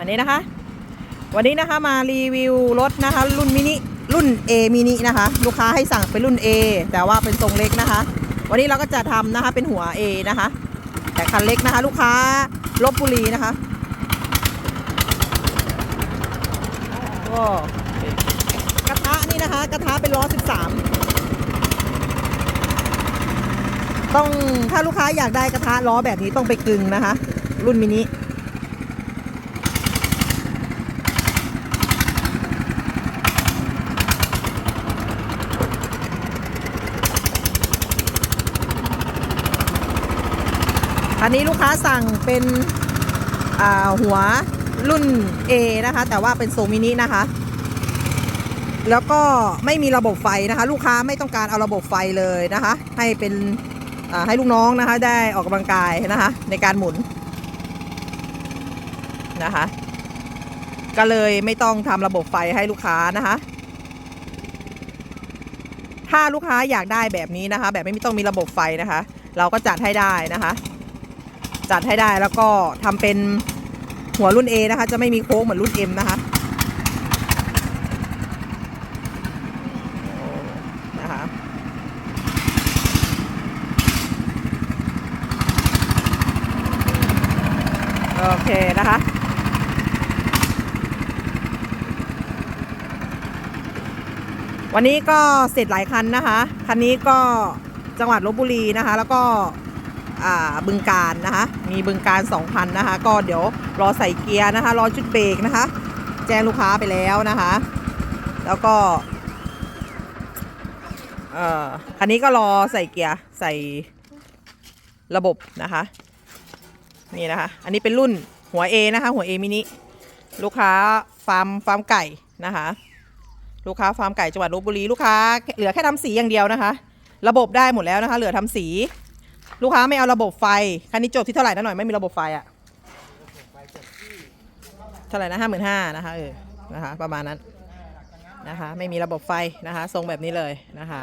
อันี่นะคะ วันนี้นะคะมารีวิวรถนะคะ รุ่นมินิรุ่น A มินินะคะ ลูกค้าให้สั่งเป็นรุ่น A แต่ว่าเป็นทรงเล็กนะคะ วันนี้เราก็จะทำนะคะเป็นหัว A นะคะ แต่คันเล็กนะคะ ลูกค้าลบบุรีนะคะก็กระทะนี่นะคะ กระทะเป็นล้อ 13 ต้องถ้าลูกค้าอยากได้กระทะล้อแบบนี้ต้องไปกึงนะคะ รุ่นมินิ อันนี้ลูกค้าสั่งเป็นหัวรุ่น A นะคะ แต่ว่าเป็นโซมินินะคะ แล้วก็ไม่มีระบบไฟนะคะ ลูกค้าไม่ต้องการเอาระบบไฟเลยนะคะ ให้เป็นให้ลูกน้องนะคะ ได้ออกกำลังกายนะคะ ในการหมุนนะคะ ก็เลยไม่ต้องทำระบบไฟให้ลูกค้านะคะถ้าลูกค้าอยากได้แบบนี้นะคะ แบบไม่ต้องมีระบบไฟนะคะ เราก็จัดให้ได้นะคะ จัดให้ได้แล้วก็ทำเป็นหัวรุ่น A นะคะ จะไม่มีโค้งเหมือนรุ่น M นะคะนะคะโอเคนะคะวันนี้ก็เสร็จหลายคันนะคะ คันนี้ก็จังหวัดลบบุรีนะคะ แล้วก็ บึงการนะคะ มีบึงการ2คันนะคะ ก็เดี๋ยวรอใส่เกียร์นะคะ รอชุดเบรกนะคะ แจ้งลูกค้าไปแล้วนะคะ แล้วก็อ่อคันนี้ก็รอใส่เกียร์ใส่ระบบนะคะ นี่นะคะ อันนี้เป็นรุ่นหัว A นะคะ หัว A มินิลูกค้าฟาร์มฟาร์มไก่นะคะ ลูกค้าฟาร์มไก่จังหวัดลบบุรีลูกค้าเหลือแค่ทำสีอย่างเดียวนะคะ ระบบได้หมดแล้วนะคะ เหลือทำสี ลูกค้าไม่เอาระบบไฟ คันนี้จบที่เท่าไหร่นะหน่อยไม่มีระบบไฟอะเท่าไหร่นะห้าหมื่นห้านะคะเออนะคะ ประมาณนั้นนะคะ ไม่มีระบบไฟนะคะ ทรงแบบนี้เลยนะคะ